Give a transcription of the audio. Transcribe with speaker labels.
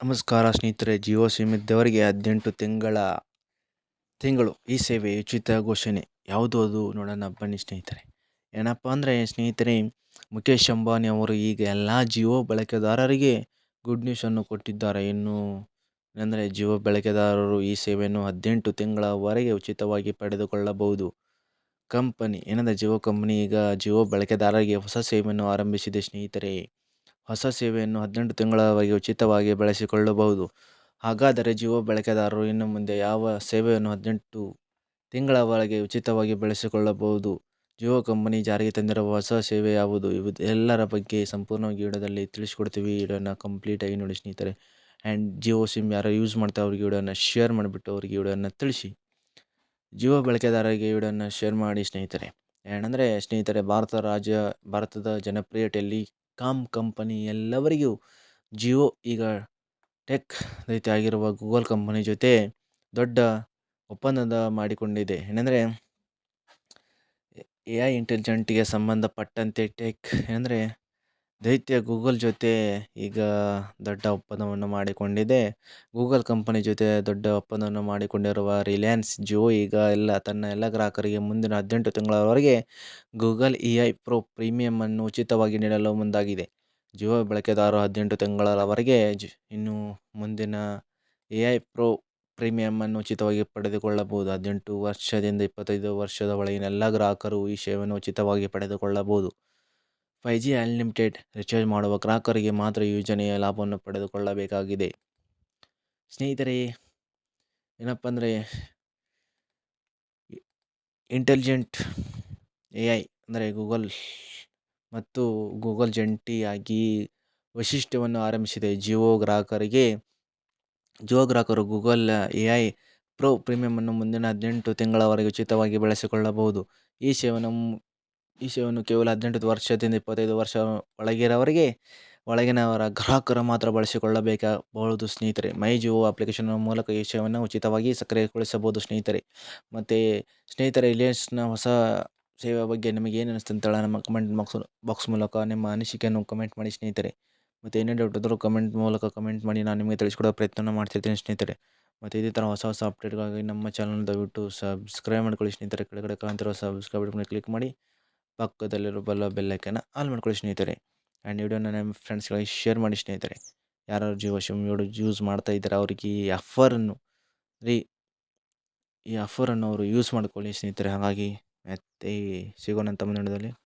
Speaker 1: ನಮಸ್ಕಾರ ಸ್ನೇಹಿತರೆ ಜಿಯೋ ಸಿಮ್ ಇದ್ದವರಿಗೆ ಹದಿನೆಂಟು ತಿಂಗಳ ತಿಂಗಳು ಈ ಸೇವೆ ಉಚಿತ ಘೋಷಣೆ. ಯಾವುದು ಅದು ನೋಡೋಣ ಬನ್ನಿ ಸ್ನೇಹಿತರೆ. ಏನಪ್ಪ ಅಂದರೆ ಸ್ನೇಹಿತರೆ, ಮುಖೇಶ್ ಅಂಬಾನಿ ಅವರು ಈಗ ಎಲ್ಲ ಜಿಯೋ ಬಳಕೆದಾರರಿಗೆ ಗುಡ್ ನ್ಯೂಸನ್ನು ಕೊಟ್ಟಿದ್ದಾರೆ. ಇನ್ನು ಏನಂದರೆ ಜಿಯೋ ಬಳಕೆದಾರರು ಈ ಸೇವೆಯನ್ನು ಹದಿನೆಂಟು ತಿಂಗಳವರೆಗೆ ಉಚಿತವಾಗಿ ಪಡೆದುಕೊಳ್ಳಬಹುದು. ಕಂಪನಿ, ಏನಂದರೆ ಜಿಯೋ ಕಂಪನಿ ಈಗ ಜಿಯೋ ಬಳಕೆದಾರರಿಗೆ ಹೊಸ ಸೇವೆಯನ್ನು ಆರಂಭಿಸಿದೆ ಸ್ನೇಹಿತರೆ. ಹೊಸ ಸೇವೆಯನ್ನು ಹದಿನೆಂಟು ತಿಂಗಳವರೆಗೆ ಉಚಿತವಾಗಿ ಬಳಸಿಕೊಳ್ಳಬಹುದು. ಹಾಗಾದರೆ ಜಿಯೋ ಬಳಕೆದಾರರು ಇನ್ನು ಮುಂದೆ ಯಾವ ಸೇವೆಯನ್ನು ಹದಿನೆಂಟು ತಿಂಗಳವರೆಗೆ ಉಚಿತವಾಗಿ ಬಳಸಿಕೊಳ್ಳಬಹುದು? ಜಿಯೋ ಕಂಪನಿ ಜಾರಿಗೆ ತಂದಿರುವ ಹೊಸ ಸೇವೆ ಯಾವುದು? ಇವು ಎಲ್ಲರ ಬಗ್ಗೆ ಸಂಪೂರ್ಣವಾಗಿ ವಿಡಿಯೋದಲ್ಲಿ ತಿಳಿಸ್ಕೊಡ್ತೀವಿ. ವಿಡಿಯೋನ ಕಂಪ್ಲೀಟಾಗಿ ನೋಡಿ ಸ್ನೇಹಿತರೆ. ಆ್ಯಂಡ್ ಜಿಯೋ ಸಿಮ್ ಯಾರು ಯೂಸ್ ಮಾಡ್ತಾ ಅವ್ರಿಗೆ ವಿಡಿಯೋನ ಶೇರ್ ಮಾಡಿಬಿಟ್ಟು ಅವ್ರಿಗೆ ವಿಡಿಯೋನ ತಿಳಿಸಿ. ಜಿಯೋ ಬಳಕೆದಾರರಿಗೆ ವಿಡಿಯೋನ ಶೇರ್ ಮಾಡಿ ಸ್ನೇಹಿತರೆ. ಏನಂದರೆ ಸ್ನೇಹಿತರೆ, ಭಾರತ ರಾಜ್ಯ, ಭಾರತದ ಜನಪ್ರಿಯ ಟೆಲಿಕಾಂ ಕಂಪನಿ ಎಲ್ಲವರಿಗೂ ಜಿಯೋ ಈಗ ಟೆಕ್ ರೀತಿಯಾಗಿರುವ ಗೂಗಲ್ ಕಂಪನಿ ಜೊತೆ ದೊಡ್ಡ ಒಪ್ಪಂದದ ಮಾಡಿಕೊಂಡಿದೆ ಏನಂದರೆ ಎ ಐ ಇಂಟೆಲಿಜೆಂಟಿಗೆ ಸಂಬಂಧಪಟ್ಟಂತೆ ಟೆಕ್ ಏನಂದರೆ ದೈತ್ಯ ಗೂಗಲ್ ಜೊತೆ ಈಗ ದೊಡ್ಡ ಒಪ್ಪಂದವನ್ನು ಮಾಡಿಕೊಂಡಿದೆ. ಗೂಗಲ್ ಕಂಪನಿ ಜೊತೆ ದೊಡ್ಡ ಒಪ್ಪಂದವನ್ನು ಮಾಡಿಕೊಂಡಿರುವ ರಿಲಯನ್ಸ್, ಜಿಯೋ ಈಗ ಎಲ್ಲ ತನ್ನ ಎಲ್ಲ ಗ್ರಾಹಕರಿಗೆ ಮುಂದಿನ ಹದಿನೆಂಟು ತಿಂಗಳವರೆಗೆ ಗೂಗಲ್ ಇ ಐ ಪ್ರೀಮಿಯಂ ಅನ್ನು ಉಚಿತವಾಗಿ ನೀಡಲು ಮುಂದಾಗಿದೆ. ಜಿಯೋ ಬಳಕೆದಾರರು ಹದಿನೆಂಟು ತಿಂಗಳವರೆಗೆ ಇನ್ನು ಮುಂದಿನ ಎ ಐ ಪ್ರೀಮಿಯಂ ಅನ್ನು ಉಚಿತವಾಗಿ ಪಡೆದುಕೊಳ್ಳಬಹುದು. ಹದಿನೆಂಟು ವರ್ಷದಿಂದ ಇಪ್ಪತ್ತೈದು ವರ್ಷದ ಒಳಗಿನ ಎಲ್ಲ ಗ್ರಾಹಕರು ಈ ಸೇವೆಯನ್ನು ಉಚಿತವಾಗಿ ಪಡೆದುಕೊಳ್ಳಬಹುದು. ಫೈ ಜಿ ಅನ್ಲಿಮಿಟೆಡ್ ರಿಚಾರ್ಜ್ ಮಾಡುವ ಗ್ರಾಹಕರಿಗೆ ಮಾತ್ರ ಯೋಜನೆಯ ಲಾಭವನ್ನು ಪಡೆದುಕೊಳ್ಳಬೇಕಾಗಿದೆ. ಸ್ನೇಹಿತರೆ ಏನಪ್ಪ ಅಂದರೆ ಇಂಟೆಲಿಜೆಂಟ್ ಎ ಐ ಅಂದರೆ ಗೂಗಲ್ ಮತ್ತು ಗೂಗಲ್ ಜಂಟಿಯಾಗಿ ವೈಶಿಷ್ಟ್ಯವನ್ನು ಆರಂಭಿಸಿದೆ. ಜಿಯೋ ಗ್ರಾಹಕರಿಗೆ, ಜಿಯೋ ಗ್ರಾಹಕರು ಗೂಗಲ್ ಎ ಐ ಪ್ರೊ ಪ್ರೀಮಿಯಮನ್ನು ಮುಂದಿನ ಹದಿನೆಂಟು ತಿಂಗಳವರೆಗೆ ಉಚಿತವಾಗಿ ಬಳಸಿಕೊಳ್ಳಬಹುದು. ಈ ಸೇವೆಯನ್ನು ಈ ಕೇವಲ ಹದಿನೆಂಟು ವರ್ಷದಿಂದ ಇಪ್ಪತ್ತೈದು ವರ್ಷ ಒಳಗಿರೋವರಿಗೆ ಒಳಗಿನವರ ಗ್ರಾಹಕರು ಮಾತ್ರ ಬಳಸಿಕೊಳ್ಳಬೇಕಾಗಬಹುದು ಸ್ನೇಹಿತರೆ. ಮೈ ಜಿಯೋ ಅಪ್ಲಿಕೇಶನ್ ಮೂಲಕ ಈ ಸೇವೆಯನ್ನು ಉಚಿತವಾಗಿ ಸಕ್ರಿಯಗೊಳಿಸಬಹುದು ಸ್ನೇಹಿತರೆ. ಮತ್ತು ಸ್ನೇಹಿತರೆ ರಿಲಯನ್ಸ್ನ ಹೊಸ ಸೇವೆ ಬಗ್ಗೆ ನಿಮಗೆ ಏನು ಅನಿಸ್ತು ನಮ್ಮ ಕಮೆಂಟ್ ಬಾಕ್ಸ್ ಬಾಕ್ಸ್ ಮೂಲಕ ನಿಮ್ಮ ಅನಿಸಿಕೆಯನ್ನು ಕಮೆಂಟ್ ಮಾಡಿ ಸ್ನೇಹಿತರೆ. ಮತ್ತು ಏನೇ ಡೌಟ್ ಇದ್ದರೂ ಕಮೆಂಟ್ ಮೂಲಕ ಕಮೆಂಟ್ ಮಾಡಿ ನಾನು ನಿಮಗೆ ತಿಳಿಸ್ಕೊಡೋ ಪ್ರಯತ್ನ ಮಾಡ್ತಿರ್ತೀನಿ ಸ್ನೇಹಿತರೆ. ಮತ್ತು ಇದೇ ಥರ ಹೊಸ ಹೊಸ ಅಪ್ಡೇಟ್ಗಾಗಿ ನಮ್ಮ ಚಾನಲ್ ದಯವಿಟ್ಟು ಸಬ್ಸ್ಕ್ರೈಬ್ ಮಾಡ್ಕೊಳ್ಳಿ ಸ್ನೇಹಿತರೆ. ಕೆಳಗಡೆ ಕಾಣ್ತಿರೋ ಸಬ್ಸ್ಕ್ರೈಬ್ ಬಟನ್ ಕ್ಲಿಕ್ ಮಾಡಿ. ಪಕ್ಕದಲ್ಲಿರೋ ಬಲ್ಲ ಬೆಲ್ಲಕ್ಕೆನ ಆಲ್ ಮಾಡ್ಕೊಳ್ಳಿ ಸ್ನೇಹಿತರೆ. ಆ್ಯಂಡ್ ವಿಡಿಯೋನ ನಿಮ್ಮ ಫ್ರೆಂಡ್ಸ್ಗಳಿಗೆ ಶೇರ್ ಮಾಡಿ ಸ್ನೇಹಿತರೆ. ಯಾರು ಜಿಯೋ ಸಿಮ್ ಯೂಸ್ ಮಾಡ್ತಾ ಇದ್ದಾರೆ ಅವ್ರಿಗೆ ಈ ಆಫರನ್ನು ರೀ, ಈ ಆಫರನ್ನು ಅವರು ಯೂಸ್ ಮಾಡ್ಕೊಳ್ಳಿ ಸ್ನೇಹಿತರೆ. ಹಾಗಾಗಿ ಮತ್ತೆ ಸಿಗೋಣ ಮುಂದಿನದಲ್ಲಿ